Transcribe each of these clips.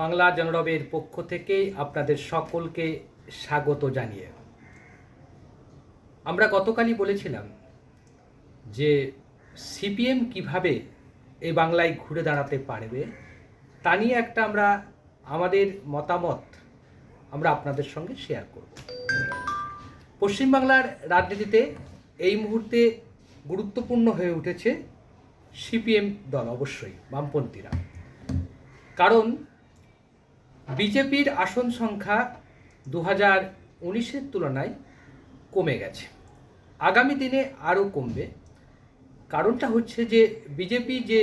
বাংলা জনরবের পক্ষ থেকে আপনাদের সকলকে স্বাগত জানিয়ে। আমরা গতকালই বলেছিলাম যে সিপিএম কীভাবে এই বাংলায় ঘুরে দাঁড়াতে পারবে, তা নিয়ে একটা আমরা আমাদের মতামত আমরা আপনাদের সঙ্গে শেয়ার করব। পশ্চিমবাংলার রাজনীতিতে এই মুহূর্তে গুরুত্বপূর্ণ হয়ে উঠেছে সিপিএম দল অবশ্যই, বামপন্থীরা। কারণ বিজেপির আসন সংখ্যা দু হাজার উনিশের তুলনায় কমে গেছে। আগামী দিনে আরও কমবে। কারণটা হচ্ছে যে বিজেপি যে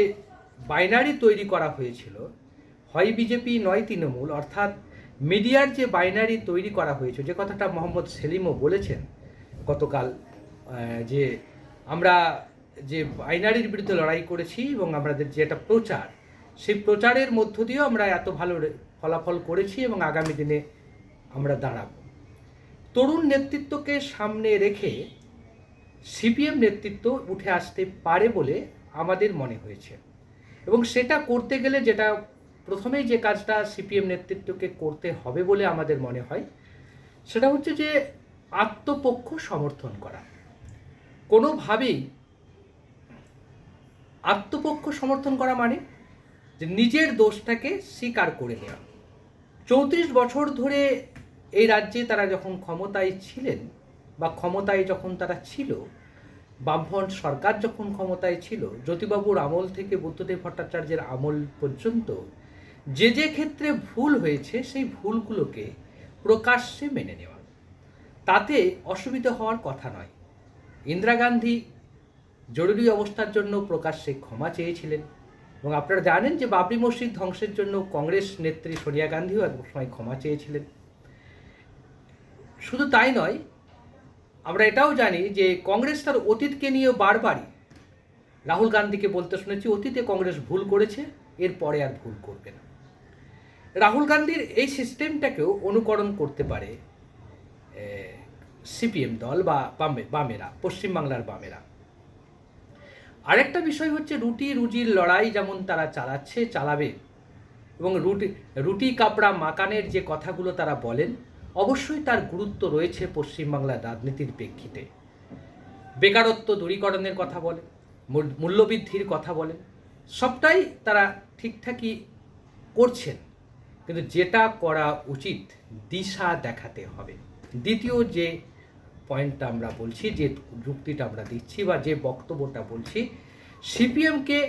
বাইনারি তৈরি করা হয়েছিল, হয় বিজেপি নয় তৃণমূল, অর্থাৎ মিডিয়ার যে বাইনারি তৈরি করা হয়েছে, যে কথাটা মোহাম্মদ সেলিমও বলেছেন গতকাল যে আমরা যে বাইনারির বিরুদ্ধে লড়াই করেছি এবং আমাদের যে একটা প্রচার, সেই প্রচারের মধ্য দিয়েও আমরা এত ভালো ফলাফল করেছি এবং আগামী দিনে আমরা দাঁড়াবো। তরুণ নেতৃত্বকে সামনে রেখে সিপিএম নেতৃত্ব উঠে আসতে পারে বলে আমাদের মনে হয়েছে। এবং সেটা করতে গেলে যেটা প্রথমেই যে কাজটা সিপিএম নেতৃত্বকে করতে হবে বলে আমাদের মনে হয়, সেটা হচ্ছে যে আত্মপক্ষ সমর্থন করা। কোনোভাবেই আত্মপক্ষ সমর্থন করা মানে যে নিজের দোষটাকে স্বীকার করে নেওয়া। চৌত্রিশ বছর ধরে এই রাজ্যে তারা যখন ক্ষমতায় ছিলেন বা ক্ষমতায় যখন তারা ছিল বামফ্রন্ট সরকার যখন ক্ষমতায় ছিল, জ্যোতিবাবুর আমল থেকে বুদ্ধদেব ভট্টাচার্যের আমল পর্যন্ত যে যে ক্ষেত্রে ভুল হয়েছে সেই ভুলগুলোকে প্রকাশ্যে মেনে নেওয়া। তাতে অসুবিধা হওয়ার কথা নয়। ইন্দিরা গান্ধী জরুরি অবস্থার জন্য প্রকাশ্যে ক্ষমা চেয়েছিলেন। এবং আপনারা জানেন যে বাবরি মসজিদ ধ্বংসের জন্য কংগ্রেস নেত্রী সোনিয়া গান্ধীও এক সময় ক্ষমা চেয়েছিলেন। শুধু তাই নয়, আমরা এটাও জানি যে কংগ্রেস তার অতীতকে নিয়ে বারবারই রাহুল গান্ধীকে বলতে শুনেছি, অতীতে কংগ্রেস ভুল করেছে, এরপরে আর ভুল করবে না। রাহুল গান্ধীর এই সিস্টেমটাকেও অনুকরণ করতে পারে সিপিএম দল বা বামে, বামেরা, পশ্চিমবাংলার বামেরা। আরেকটা বিষয় হচ্ছে রুটি রুজির লড়াই যেমন তারা চালাচ্ছে, চালাবে। এবং রুটি রুটি কাপড়া মাকানের যে কথাগুলো তারা বলেন, অবশ্যই তার গুরুত্ব রয়েছে পশ্চিমবাংলার রাজনীতির প্রেক্ষিতে। বেকারত্ব দূরীকরণের কথা বলে, মূল- মূল্যবৃদ্ধির কথা বলেন সবটাই তারা ঠিকঠাকই করছেন। কিন্তু যেটা করা উচিত, দিশা দেখাতে হবে। দ্বিতীয় যে পয়েন্টটা আমরা বলছি, যে যুক্তিটা আমরা দিচ্ছি বা যে বক্তব্যটা বলছি সিপিএমকে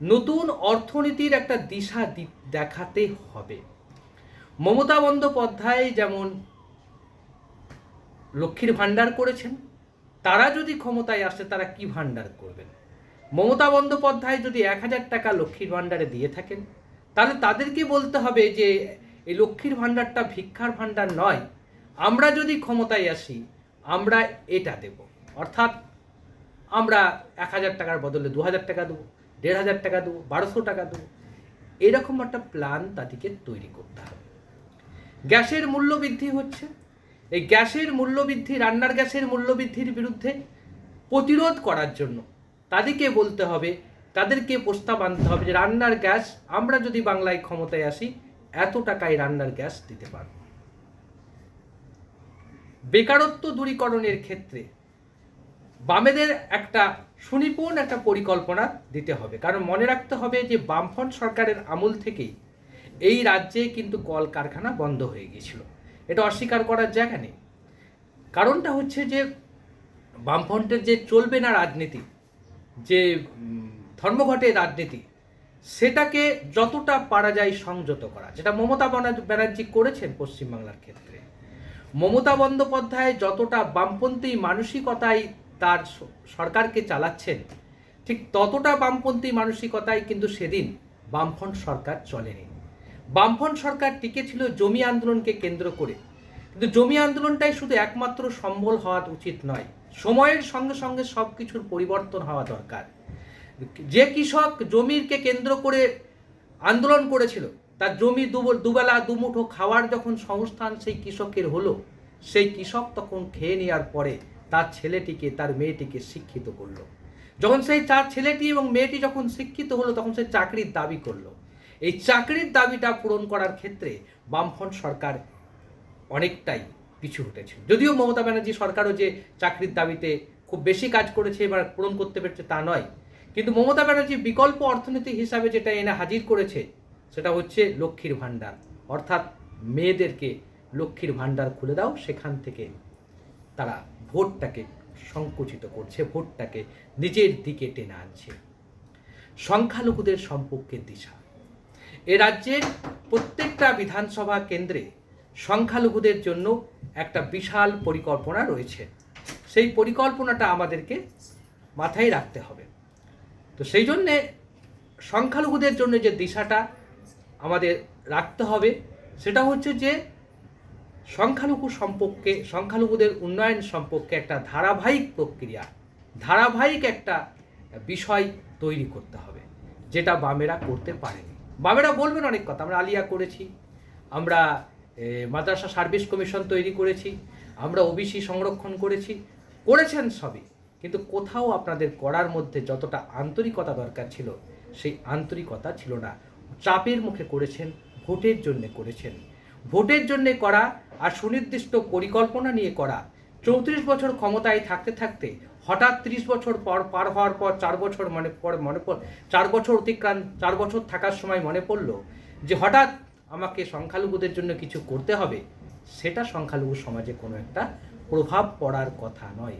নতুন অর্থনীতির একটা দিশা দেখাতে হবে। মমতা বন্দ্যোপাধ্যায় যেমন লক্ষ্মীর ভাণ্ডার করেছেন, তারা যদি ক্ষমতায় আসে, তারা কি ভাণ্ডার করবেন? মমতা বন্দ্যোপাধ্যায় যদি এক হাজার টাকা লক্ষ্মীর ভাণ্ডারে দিয়ে থাকেন, তাহলে তাদেরকে বলতে হবে যে, এই লক্ষ্মীর ভাণ্ডারটা ভিক্ষার ভাণ্ডার নয়, আমরা যদি ক্ষমতায় আসি আমরা এটা দেব। অর্থাৎ আমরা এক হাজার টাকার বদলে দু হাজার টাকা দেবো, দেড় হাজার টাকা দেবো, বারোশো টাকা দেবো। এরকম একটা প্ল্যান তাদেরকে তৈরি করতে হবে। গ্যাসের মূল্য বৃদ্ধি হচ্ছে। এই গ্যাসের মূল্য বৃদ্ধি রান্নার গ্যাসের মূল্য বৃদ্ধির বিরুদ্ধে প্রতিরোধ করার জন্য তাদেরকে বলতে হবে, তাদেরকে প্রস্তাব আনতে হবে যে, রান্নার গ্যাস, আমরা যদি বাংলায় ক্ষমতায় আসি, এত টাকায় রান্নার গ্যাস দিতে পারব। বেকারত্ব দূরীকরণের ক্ষেত্রে বামেদের একটা সুনিপুণ একটা পরিকল্পনা দিতে হবে। কারণ মনে রাখতে হবে যে বামফ্রন্ট সরকারের আমল থেকেই এই রাজ্যে কিন্তু কলকারখানা বন্ধ হয়ে গিয়েছিল। এটা অস্বীকার করার জায়গা নেই। কারণটা হচ্ছে যে বামফ্রন্টের যে চলবে না রাজনীতি যে উম, ধর্মঘটের রাজনীতি সেটাকে যতটা পারা যায় সংযত করা। যেটা মমতা ব্যানার্জি করেছেন পশ্চিমবাংলার ক্ষেত্রে। মমতা বন্দ্যোপাধ্যায় যতটা বামপন্থী মানসিকতায় তার সরকারকে চালাচ্ছেন, ঠিক ততটা বামপন্থী মানসিকতায় কিন্তু সেদিন বামফ্রন্ট সরকার চলেনি। বামফ্রন্ট সরকার টিকেছিল জমি আন্দোলনকে কেন্দ্র করে। কিন্তু জমি আন্দোলনটাই শুধু একমাত্র সম্বল হওয়া উচিত নয়, সময়ের সঙ্গে সঙ্গে সব কিছুর পরিবর্তন হওয়া দরকার। যে কৃষক জমিরকে কেন্দ্র করে আন্দোলন করেছিল তার জমি দুবেলা, দুমুঠো খাওয়ার যখন সংস্থান সেই কৃষকের হলো, সেই কৃষক তখন খেয়ে নেওয়ার পরে তার ছেলেটিকে, তার মেয়েটিকে শিক্ষিত করল। যখন সেই তার ছেলেটি এবং মেয়েটি যখন শিক্ষিত হলো, তখন সে চাকরির দাবি করল। এই চাকরির দাবিটা পূরণ করার ক্ষেত্রে বামফ্রন্ট সরকার অনেকটাই পিছু হটেছে। যদিও মমতা ব্যানার্জি সরকারও যে চাকরির দাবিতে খুব বেশি কাজ করেছে, এবার পূরণ করতে পেরেছে তা নয়। কিন্তু মমতা ব্যানার্জি বিকল্প অর্থনীতি হিসাবে যেটা এনে হাজির করেছে সেটা হচ্ছে লক্ষ্মীর ভাণ্ডার। অর্থাৎ মেয়েদেরকে লক্ষ্মীর ভাণ্ডার খুলে দাও, সেখান থেকে তারা ভোটটাকে সংকুচিত করছে, ভোটটাকে নিজের দিকে টেনে আনছে। সংখ্যালঘুদের সম্পর্কে দিশা। এ রাজ্যের প্রত্যেকটা বিধানসভা কেন্দ্রে সংখ্যালঘুদের জন্য একটা বিশাল পরিকল্পনা রয়েছে। সেই পরিকল্পনাটা আমাদেরকে মাথায় রাখতে হবে। তো সেই জন্যে সংখ্যালঘুদের জন্য যে দিশাটা আমাদের রাখতে হবে। সেটা হচ্ছে যে, সংখ্যালঘু সম্পর্কে, সংখ্যালঘুদের উন্নয়ন সম্পর্কে একটা ধারাবাহিক প্রক্রিয়া, ধারাবাহিক একটা বিষয় তৈরি করতে হবে, যেটা বামেরা করতে পারেনি। বামেরা বলবেন অনেক কথা, আমরা আলিয়া করেছি, আমরা মাদ্রাসা সার্ভিস কমিশন তৈরি করেছি, আমরা ওবিসি সংরক্ষণ করেছি, করেছেন সবই। কিন্তু কোথাও আপনাদের করার মধ্যে যতটা আন্তরিকতা দরকার ছিল, সেই আন্তরিকতা ছিল না। চাপের মুখে করেছেন, ভোটের জন্য করেছেন। ভোটের জন্য করা আর সুনির্দিষ্ট পরিকল্পনা নিয়ে করা, চৌত্রিশ বছর ক্ষমতায় থাকতে থাকতে, হঠাৎ ত্রিশ বছর পর পার হওয়ার পর চার বছর মনে পর, মনে পড়, চার বছর অতিক্রান্ত, চার বছর থাকার সময় মনে পড়ল যে হঠাৎ আমাকে সংখ্যালঘুদের জন্য কিছু করতে হবে, সেটা সংখ্যালঘু সমাজে কোনো একটা প্রভাব পড়ার কথা নয়।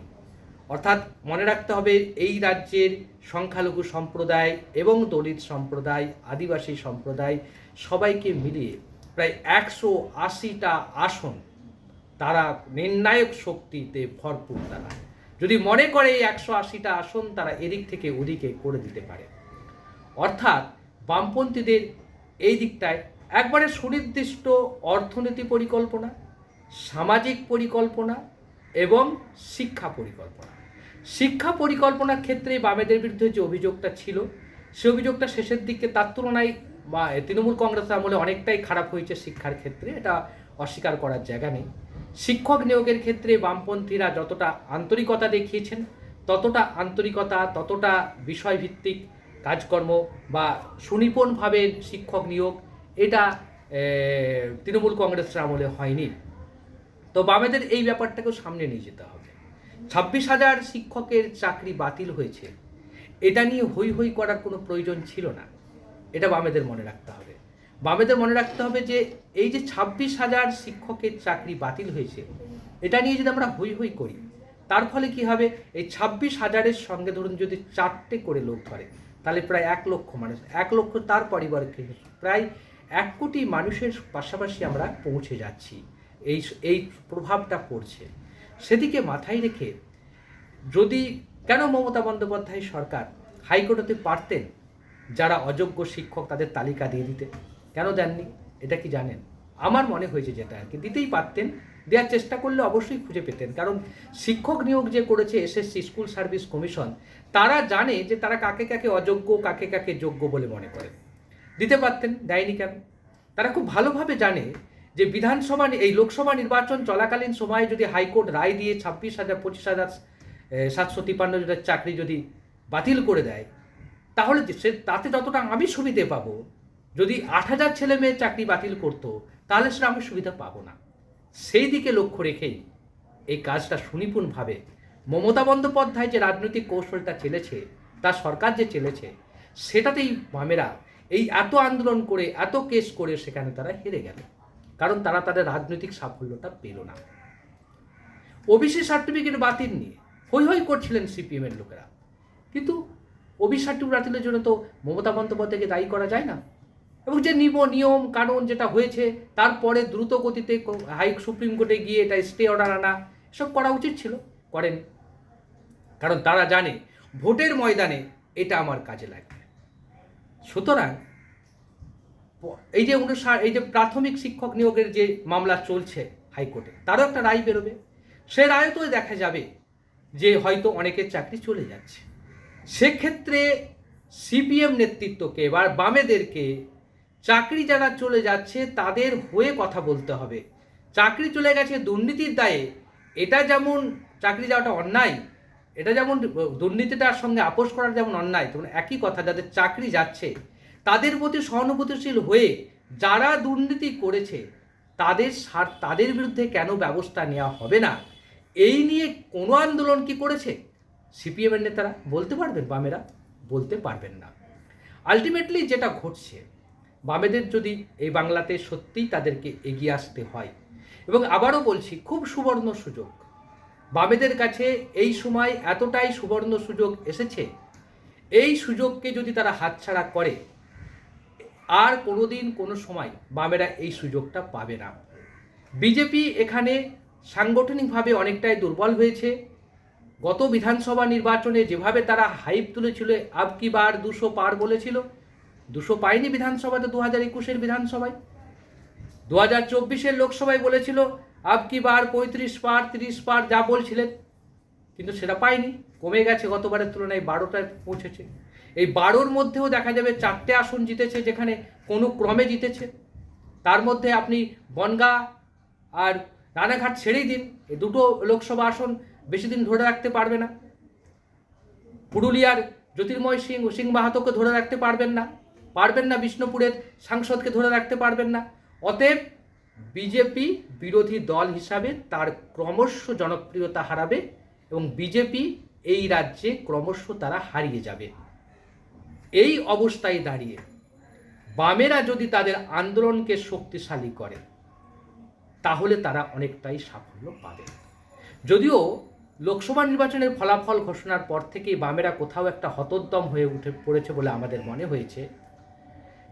অর্থাৎ মনে রাখতে হবে এই রাজ্যের সংখ্যালঘু সম্প্রদায় এবং দলিত সম্প্রদায়, আদিবাসী সম্প্রদায় সবাইকে মিলিয়ে প্রায় একশো আশিটা আসন তারা নির্ণায়ক শক্তিতে ভরপুর তারা। যদি মনে করে এই একশো আশিটা আসন তারা এদিক থেকে ওদিকে করে দিতে পারে। অর্থাৎ বামপন্থীদের এই দিকটায় একবারে সুনির্দিষ্ট অর্থনীতি পরিকল্পনা, সামাজিক পরিকল্পনা এবং শিক্ষা পরিকল্পনা। শিক্ষা পরিকল্পনার ক্ষেত্রে বামেদের বিরুদ্ধে যে অভিযোগটা ছিল, সে অভিযোগটা শেষের দিকে তার তুলনায় বা তৃণমূল কংগ্রেস আমলে অনেকটাই খারাপ হয়েছে শিক্ষার ক্ষেত্রে, এটা অস্বীকার করার জায়গা নেই। শিক্ষক নিয়োগের ক্ষেত্রে বামপন্থীরা যতটা আন্তরিকতা দেখিয়েছেন, ততটা আন্তরিকতা, ততটা বিষয়ভিত্তিক কাজকর্ম বা সুনিপুণভাবে শিক্ষক নিয়োগ, এটা তৃণমূল কংগ্রেসের আমলে হয়নি। তো বামেদের এই ব্যাপারটাকেও সামনে নিয়ে যেতে হবে। ছাব্বিশ হাজার শিক্ষকের চাকরি বাতিল হয়েছে। এটা নিয়ে হই হই করার কোনো প্রয়োজন ছিল না। এটা বামেদের মনে রাখতে হবে। বামেদের মনে রাখতে হবে যে, এই যে ছাব্বিশ হাজার শিক্ষকের চাকরি বাতিল হয়েছে, এটা নিয়ে যদি আমরা হই হই করি, তার ফলে কি হবে? এই ছাব্বিশ হাজারের সঙ্গে ধরুন যদি চারটে করে লোক ধরে তাহলে প্রায় এক লক্ষ মানুষ, এক লক্ষ তার পরিবারকে প্রায় এক কোটি মানুষের পাশাপাশি আমরা পৌঁছে যাচ্ছি। এই এই প্রভাবটা পড়ছে। সেদিকে মাথায় রেখে যদি কেন মমতা বন্দ্যোপাধ্যায় সরকার হাইকোর্টে পারতেন যারা অযোগ্য শিক্ষক তাদের তালিকা দিয়ে দিতে? কেন দেননি? এটা কি জানেন? আমার মনে হয়েছে যেটা আর কি। দিতেই পারতেন, দেওয়ার চেষ্টা করলে অবশ্যই খুঁজে পেতেন। কারণ শিক্ষক নিয়োগ যে করেছে এসএসসি স্কুল সার্ভিস কমিশন, তারা জানে যে তারা কাকে কাকে অযোগ্য, কাকে কাকে যোগ্য বলে মনে করে। দিতে পারতেন, দেয়নি কেন? তারা খুব ভালোভাবে জানে যে বিধানসভা এই লোকসভা নির্বাচন চলাকালীন সময়ে যদি হাইকোর্ট রায় দিয়ে ছাব্বিশ হাজার, পঁচিশ হাজার সাতশো তিপ্পান্ন জনের চাকরি যদি বাতিল করে দেয়, তাহলে সে তাতে যতটা আমি সুবিধে পাবো। যদি আট হাজার ছেলে মেয়ে চাকরি বাতিল করতো, তাহলে সেটা আমি সুবিধা পাবো না। সেই দিকে লক্ষ্য রেখেই এই কাজটা সুনিপুণভাবে মমতা বন্দ্যোপাধ্যায় যে রাজনৈতিক কৌশলটা চেলেছে তার সরকার যে চেলেছে, সেটাতেই মামেরা এই এত আন্দোলন করে, এত কেস করে সেখানে তারা হেরে গেল। কারণ তারা তাদের রাজনৈতিক সাফল্যটা পেল না। ওবিসি সার্টিফিকেট বাতিল নিয়ে হই হই করছিলেন সিপিএমের লোকেরা। কিন্তু ওবিসি সার্টিফিকেট বাতিলের জন্য তো মমতা বন্দ্যোপাধ্যায়কে দায়ী করা যায় না। এবং যে নিব, নিয়ম, কানুন যেটা হয়েছে, তারপরে দ্রুত গতিতে হাই সুপ্রিম কোর্টে গিয়ে এটা স্টে অর্ডার আনা, এসব করা উচিত ছিল, করেন। কারণ তারা জানে, ভোটের ময়দানে এটা আমার কাজে লাগবে। সুতরাং এই যে অনুসার এই যে প্রাথমিক শিক্ষক নিয়োগের যে মামলা চলছে হাইকোর্টে, তারও একটা রায় বেরোবে। সে রায় তো দেখা যাবে যে হয়তো অনেকের চাকরি চলে যাচ্ছে। সেক্ষেত্রে সিপিএম নেতৃত্বকে বা বামেদেরকে চাকরি যারা চলে যাচ্ছে, তাদের হয়ে কথা বলতে হবে। চাকরি চলে গেছে দুর্নীতির দায়ে, এটা যেমন চাকরি যাওয়াটা অন্যায়, এটা যেমন দুর্নীতিটার সঙ্গে আপোষ করার যেমন অন্যায়, তেমন একই কথা, যাদের চাকরি যাচ্ছে তাদের প্রতি সহানুভূতিশীল হয়ে যারা দুর্নীতি করেছে, তাদের তাদের বিরুদ্ধে কেন ব্যবস্থা নেওয়া হবে না? এই নিয়ে কোনো আন্দোলন কি করেছে? সিপিএমের নেতারা বলতে পারবেন বামেরা? বলতে পারবেন না। আলটিমেটলি যেটা ঘটছে, বামেদের যদি এই বাংলাতে সত্যিই তাদেরকে এগিয়ে আসতে হয়, এবং আবারও বলছি, খুব সুবর্ণ সুযোগ। বামেদের কাছে এই সময় এতটাই সুবর্ণ সুযোগ এসেছে, এই সুযোগকে যদি তারা হাতছাড়া করে আর কোনোদিন কোনো সময় বামেরা এই সুযোগটা পাবে না। বিজেপি এখানে সাংগঠনিকভাবে অনেকটাই দুর্বল হয়েছে। গত বিধানসভা নির্বাচনে যেভাবে তারা হাইপ তুলেছিল, আব কি বার দুশো পার বলেছিল, দুশো পায়নি বিধানসভাতে দু হাজার একুশের বিধানসভায়। দু হাজার চব্বিশের লোকসভায় বলেছিল, আব কি বার পঁয়ত্রিশ পার, তিরিশ পার যা বলছিলেন, কিন্তু সেটা পায়নি কমে গেছে, গতবারের তুলনায় বারোটায় পৌঁছেছে। এই বারোর মধ্যেও দেখা যাবে চারটে আসন জিতেছে যেখানে কোনো ক্রমে জিতেছে। তার মধ্যে আপনি বনগা আর রানাঘাট ছেড়েই দিন, এই দুটো লোকসভা আসন বেশি দিন ধরে রাখতে পারবে না। পুরুলিয়ার জ্যোতির্ময় সিং ও সিং মাহাতোকে ধরে রাখতে পারবেন না পারবেন না বিষ্ণুপুরের সাংসদকে ধরে রাখতে পারবেন না। অতএব বিজেপি বিরোধী দল হিসাবে তার ক্রমশ জনপ্রিয়তা হারাবে এবং বিজেপি এই রাজ্যে ক্রমশ তারা হারিয়ে যাবে। এই অবস্থায় দাঁড়িয়ে বামেরা যদি তাদের আন্দোলনকে শক্তিশালী করে, তাহলে তারা অনেকটাই সাফল্য পাবে। যদিও লোকসভা নির্বাচনের ফলাফল ঘোষণার পর থেকেই বামেরা কোথাও একটা হতোদ্যম হয়ে উঠে পড়েছে বলে আমাদের মনে হয়েছে।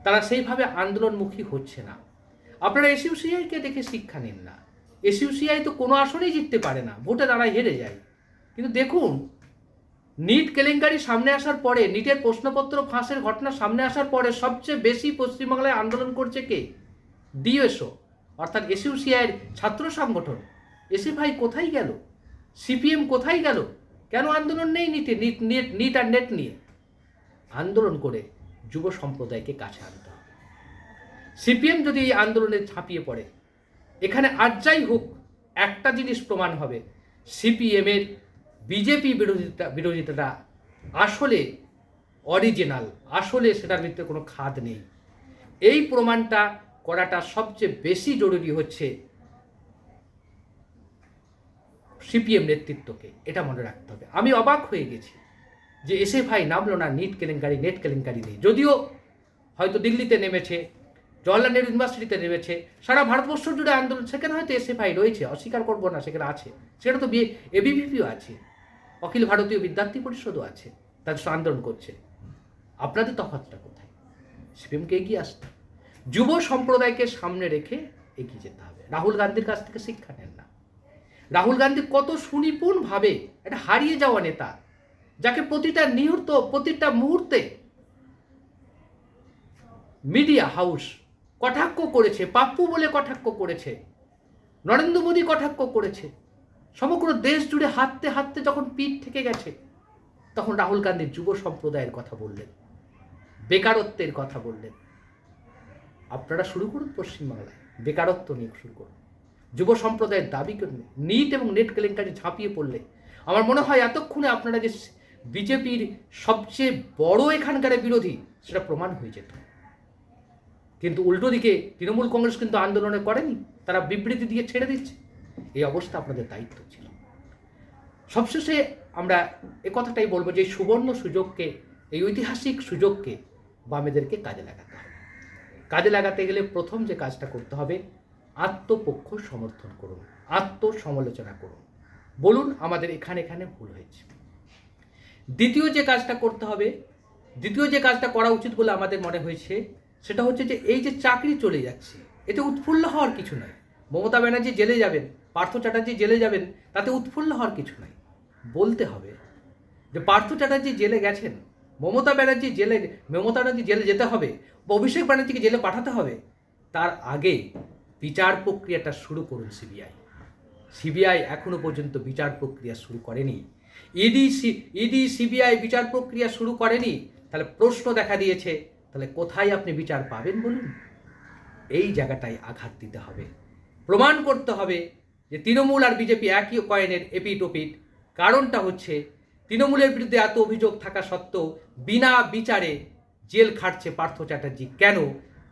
তারা সেইভাবে আন্দোলনমুখী হচ্ছে না। আপনারা এসইউসিআইকে দেখে শিক্ষা নিন না। এসইউসিআই তো কোনো আসনেই জিততে পারে না। ভোটে দাঁড়ায় হেরে যায়। কিন্তু দেখুন নিট কেলেঙ্কারি সামনে আসার পরে নিটের প্রশ্নপত্র ফাঁসের ঘটনা সামনে আসার পরে সবচেয়ে বেশি পশ্চিমবাংলায় আন্দোলন করছে কে? ডিএসও অর্থাৎ এসইউসিআইয়ের ছাত্র সংগঠন। এসএফআই কোথায় গেল? সিপিএম কোথায় গেল? কেন আন্দোলন নেই নিটে নিট নেট নিট আর নেট নিয়ে। আন্দোলন করে যুব সম্প্রদায়কে কাছে আনতে হবে। সিপিএম যদি এই আন্দোলনে ছাপিয়ে পড়ে, এখানে আর যাই হোক, একটা জিনিস প্রমাণ হবে। সিপিএমের বিজেপি বিরোধিতা বিরোধিতাটা আসলে অরিজিনাল আসলে সেটার ভিতরে কোনো খাদ নেই। এই প্রমাণটা করাটা সবচেয়ে বেশি জরুরি হচ্ছে সিপিএম নেতৃত্বকে, এটা মনে রাখতে হবে। আমি অবাক হয়ে গেছি যে এসে ভাই নামলো না নিট কেলেঙ্কারি নেট কেলেঙ্কারি নেই। যদিও হয়তো দিল্লিতে নেমেছে, জওয়াহরলাল নেহরু ইউনিভার্সিটিতে নেমেছে, সারা ভারতবর্ষ জুড়ে আন্দোলন, সেখানে হয়তো এসএফআই রয়েছে, অস্বীকার করব না, সেখানে আছে। সেখানে তো এবিভিপিও আছে। অখিল ভারতীয় বিদ্যার্থী পরিষদও আছে তাদের আন্দোলন করছে। আপনাদের তফাৎটা কোথায়? সিপিএমকে এগিয়ে আসতে। যুব সম্প্রদায়কে সামনে রেখে এগিয়ে যেতে হবে। রাহুল গান্ধীর কাছ থেকে শিক্ষা নেন না। রাহুল গান্ধী কত সুনিপুণভাবে একটা হারিয়ে যাওয়া নেতা, যাকে প্রতিটা নিহূর্ত প্রতিটা মুহূর্তে মিডিয়া হাউস কটাক্ষ করেছে, পাপ্পু বলে কটাক্ষ করেছে, নরেন্দ্র মোদী কটাক্ষ করেছে। সমগ্র দেশ জুড়ে হাঁটতে হাঁটতে যখন পিঠ থেকে গেছে, তখন রাহুল গান্ধী যুব সম্প্রদায়ের কথা বললেন, বেকারত্বের কথা বললেন। আপনারা শুরু করুন পশ্চিমবাংলায়, বেকারত্ব নিয়ে শুরু করুন। যুব সম্প্রদায়ের দাবি করুন নিট এবং নেট কেলেঙ্কারি ঝাঁপিয়ে পড়লে। আমার মনে হয় এতক্ষণে আপনারা যে বিজেপির সবচেয়ে বড় এখানকার বিরোধী, সেটা প্রমাণ হয়ে যেত। কিন্তু উল্টো দিকে তৃণমূল কংগ্রেস কিন্তু আন্দোলনে করেনি, তারা বিবৃতি দিয়ে ছেড়ে দিচ্ছে। এই অবস্থা আপনাদের দায়িত্ব ছিল। সবশেষে আমরা এ কথাটাই বলব যে সুবর্ণ সুযোগকে, এই ঐতিহাসিক সুযোগকে বামেদেরকে কাজে লাগাতে হবে। কাজে লাগাতে গেলে প্রথম যে কাজটা করতে হবে, আত্মপক্ষ সমর্থন করুন, আত্মসমালোচনা করুন। বলুন আমাদের এখানে এখানে ভুল হয়েছে। দ্বিতীয় যে কাজটা করতে হবে, দ্বিতীয় যে কাজটা করা উচিত বলে আমাদের মনে হয়েছে, সেটা হচ্ছে যে এই যে চাকরি চলে যাচ্ছে, এতে উৎফুল্ল হওয়ার কিছু নয়। মমতা ব্যানার্জি জেলে যাবেন পার্থ চ্যাটার্জি জেলে যাবেন, তাতে উৎফুল্ল হওয়ার কিছু নাই। বলতে হবে যে পার্থ চ্যাটার্জি জেলে গেছেন, মমতা ব্যানার্জি জেলে, মমতা ব্যানার্জি জেলে যেতে হবে, বা অভিষেক ব্যানার্জিকে জেলে পাঠাতে হবে, তার আগে বিচার প্রক্রিয়াটা শুরু করুন সিবিআই। সিবিআই এখনও পর্যন্ত বিচার প্রক্রিয়া শুরু করেনি। ইডি সি, ইডি সিবিআই বিচার প্রক্রিয়া শুরু করেনি, তাহলে প্রশ্ন দেখা দিয়েছে, তাহলে কোথায় আপনি বিচার পাবেন বলুন? এই জায়গাটায় আঘাত দিতে হবে, প্রমাণ করতে হবে যে তৃণমূল আর বিজেপি একই কয়েনের এপিট ওপিট কারণটা হচ্ছে, তৃণমূলের বিরুদ্ধে এত অভিযোগ থাকা সত্ত্বেও বিনা বিচারে জেল খাটছে পার্থ চ্যাটার্জি। কেন?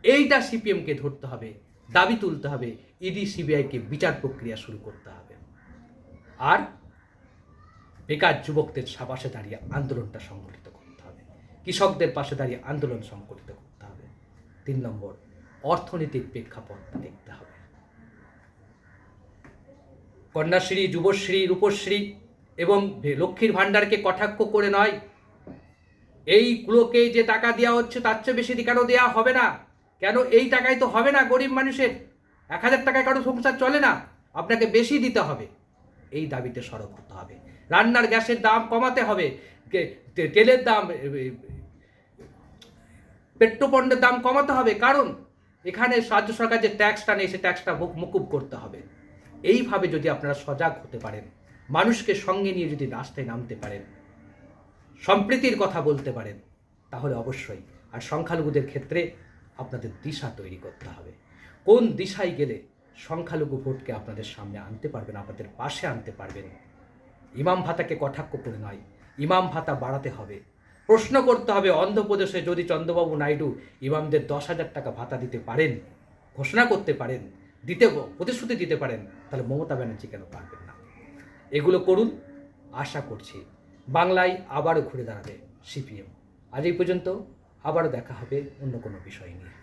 এইটা সিপিএমকে ধরতে হবে, দাবি তুলতে হবে, ইডি, সিবিআইকে বিচার প্রক্রিয়া শুরু করতে হবে। আর বেকার যুবকদের পাশে দাঁড়িয়ে আন্দোলনটা সংগঠিত করতে হবে। কৃষকদের পাশে দাঁড়িয়ে আন্দোলন সংগঠিত করতে হবে। তিন নম্বর, অর্থনৈতিক প্রেক্ষাপটটা দেখতে হবে। কন্যাশ্রী, যুবশ্রী, রূপশ্রী এবং লক্ষ্মীর ভাণ্ডারকে কটাক্ষ করে নয়। এইগুলোকে যে টাকা দেওয়া হচ্ছে, তার চেয়ে বেশি কেন দেওয়া হবে না? কেন এই টাকায় তো হবে না গরিব মানুষের? এক হাজার টাকায় কারও সংসার চলে না। আপনাকে বেশি দিতে হবে। এই দাবিতে সরব হতে হবে। রান্নার গ্যাসের দাম কমাতে হবে। তেলের দাম পেট্রোপণ্যের দাম কমাতে হবে। কারণ এখানে রাজ্য সরকার যে ট্যাক্সটা নেই, সে ট্যাক্সটা মুক- মুকুব করতে হবে। এইভাবে যদি আপনারা সজাগ হতে পারেন, মানুষকে সঙ্গে নিয়ে যদি রাস্তায় নামতে পারেন, সম্প্রীতির কথা বলতে পারেন, তাহলে অবশ্যই। আর সংখ্যালঘুদের ক্ষেত্রে আপনাদের দিশা তৈরি করতে হবে। কোন দিশায় গেলে সংখ্যালঘু ভোটকে আপনাদের সামনে আনতে পারবেন, আপনাদের পাশে আনতে পারবেন? ইমাম ভাতাকে কটাক্ষ করে নয়, ইমাম ভাতা বাড়াতে হবে। প্রশ্ন করতে হবে, অন্ধ্রপ্রদেশে যদি চন্দ্রবাবু নাইডু ইমামদের দশ হাজার টাকা ভাতা দিতে পারেন, ঘোষণা করতে পারেন, দিতে প্রতিশ্রুতি দিতে পারেন তাহলে মমতা ব্যানার্জি কেন পারবেন না? এগুলো করুন, আশা করছি। বাংলায় আবারও ঘুরে দাঁড়াবে সিপিএম। আজ এই পর্যন্ত আবারও দেখা হবে অন্য কোনো বিষয় নিয়ে।